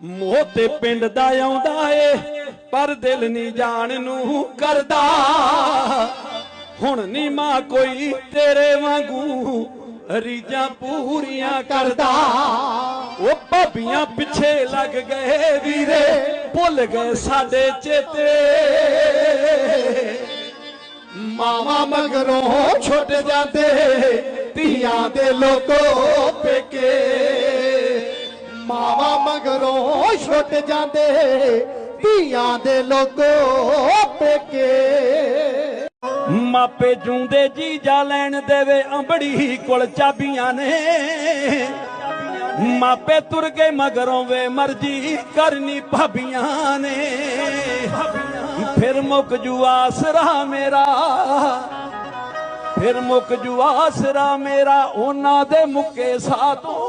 ਮੋਹ ਤੇ ਪਿੰਡ ਦਾ ਆਉਂਦਾ ਏ, ਪਰ ਦਿਲ ਨਹੀਂ ਜਾਣ ਨੂੰ ਕਰਦਾ। ਹੁਣ ਨਹੀਂ ਮਾਂ ਕੋਈ ਤੇਰੇ ਵਾਂਗੂ ਰੀਜਾਂ ਪੂਰੀਆਂ ਕਰਦਾ। ਉਹ ਭਾਬੀਆਂ ਪਿੱਛੇ ਲੱਗ ਗਏ ਵੀਰੇ, ਭੁੱਲ ਗਏ ਸਾਡੇ ਚੇਤੇ। ਮਾਵਾ ਮਗਰੋਂ ਛੁੱਟ ਜਾਂਦੇ, ਧੀਆਂ ਦੇ ਲੋਕੋ ਪੇਕੇ। ਮਾਵਾ ਮਗਰੋਂ ਛੁੱਟ ਜਾਂਦੇ, ਧੀਆਂ ਦੇ ਲੋਕੋ ਪੇਕੇ। ਮਾਪੇ ਜੂੰਦੇ ਜੀ ਜਾ ਲੈਣ ਦੇਵੇ ਅੰਬੜੀ ਕੋਲ ਚਾਬੀਆਂ ਨੇ। ਮਾਪੇ ਤੁਰ ਗਏ ਮਗਰੋਂ ਵੇ ਮਰਜ਼ੀ ਕਰਨੀ ਭਾਬੀਆਂ ਨੇ। ਫਿਰ ਮੁੱਕ ਜੂ ਆਸਰਾ ਮੇਰਾ। ਫਿਰ ਮੁੱਕ ਜੂ ਆਸਰਾ ਮੇਰਾ, ਉਹਨਾਂ ਦੇ ਮੁੱਕੇ ਸਾਤੋਂ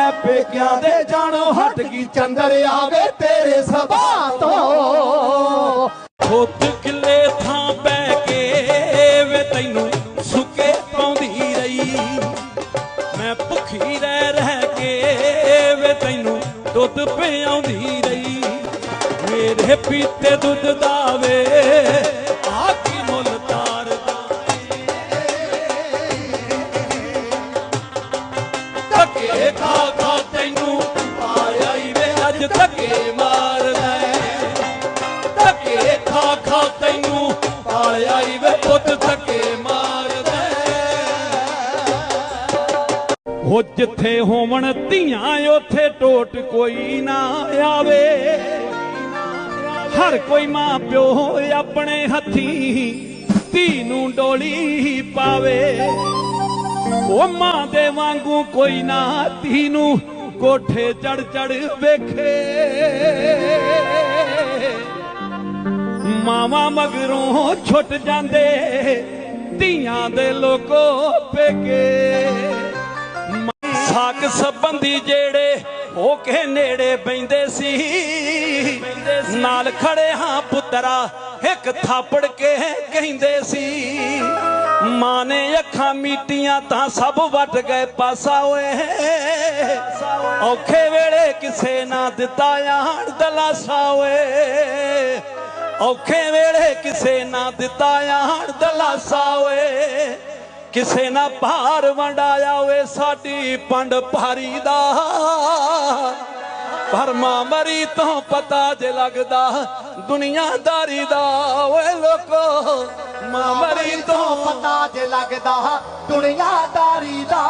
ਮੈਂ ਪੇਕਿਆਂ ਦੇ ਜਾਣੋ ਹਟ ਗਈ, ਚੰਦਰ ਆਵੇ ਤੇਰੇ ਸਭਾ ਤੋਂ। ਖੁੱਦ ਕਿਲੇ ਥਾਂ ਬਹਿ ਕੇ ਵੇ ਤੈਨੂੰ ਸੁੱਕੇ ਪਾਉਂਦੀ ਰਹੀ। ਮੈਂ ਭੁੱਖੀ ਰਹਿ ਰਹਿ ਕੇ ਵੇ ਤੈਨੂੰ ਦੁੱਧ ਪਿਆਉਂਦੀ ਰਹੀ। ਮੇਰੇ ਪੀਤੇ ਦੁੱਧ ਦਾ ਵੇ ਧੱਕੇ ਖਾ ਖਾ ਤੈਨੂੰ ਆਇਆ ਈ ਵੇ, ਅੱਜ ਧੱਕੇ ਮਾਰਦਾ ਧੱਕੇ ਖਾ ਖਾ ਤੈਨੂੰ ਪਾਲਿਆ ਈ ਵੇ, ਪੁੱਤ ਧੱਕੇ ਮਾਰਦਾ ਹੋ ਜਿੱਥੇ ਹੋਵਣ ਧੀਆਂ, ਉਥੇ ਟੋਟ ਕੋਈ ਨਾ ਆਵੇ। ਹਰ ਕੋਈ ਮਾਂ ਪਿਓ ਆਪਣੇ ਹੱਥੀ ਧੀ ਨੂੰ ਡੋਲੀ ਪਾਵੇ। ਉਹ ਮਾਂ ਦੇ ਵਾਂਗੂ ਕੋਈ ਨਾ ਧੀ ਨੂੰ ਕੋਠੇ ਚੜ ਚੜ ਵੇਖੇ। ਮਾਵਾ ਮਗਰੋਂ ਛੁੱਟ ਜਾਂਦੇ, ਧੀਆਂ ਦੇ ਲੋਕੋ ਪੇਕੇ। ਸਾਕ ਸੰਬੰਧੀ ਜਿਹੜੇ ਹੋ ਕੇ ਨੇੜੇ ਬੈੰਦੇ ਸੀ, ਨਾਲ ਖੜੇ ਹਾਂ ਪੁੱਤਰਾ, ਇੱਕ ਥਾਪੜ ਕੇ ਕਹਿੰਦੇ ਸੀ। ਮਾਂ ਨੇ ਅੱਖਾਂ ਮੀਟੀਆਂ ਤਾਂ ਸਭ ਵੱਟ ਗਏ ਪਾਸਾ ਓਏ। ਔਖੇ ਵੇਲੇ ਕਿਸੇ ਨਾ ਦਿੱਤਾ ਆਣ ਦਲਾਸਾ ਓਏ। ਔਖੇ ਵੇਲੇ ਕਿਸੇ ਨਾ ਦਿੱਤਾ ਆਣ ਦਲਾਸਾ ਓਏ। ਕਿਸੇ ਨਾ ਭਾਰ ਵੰਡਾਇਆ ਓਏ ਸਾਡੀ ਪੰਡ ਭਾਰੀ ਦਾ। ਪਰ ਮਾਂ ਮਰੀ ਤੋਂ ਪਤਾ ਜੇ ਲੱਗਦਾ ਦੁਨੀਆਦਾਰੀ ਦਾ ਓਏ ਲੋਕੋ। ਮਾਂ ਪਤਾ ਜੇ ਲੱਗਦਾ ਦੁਨੀਆਦਾਰੀ ਦਾ।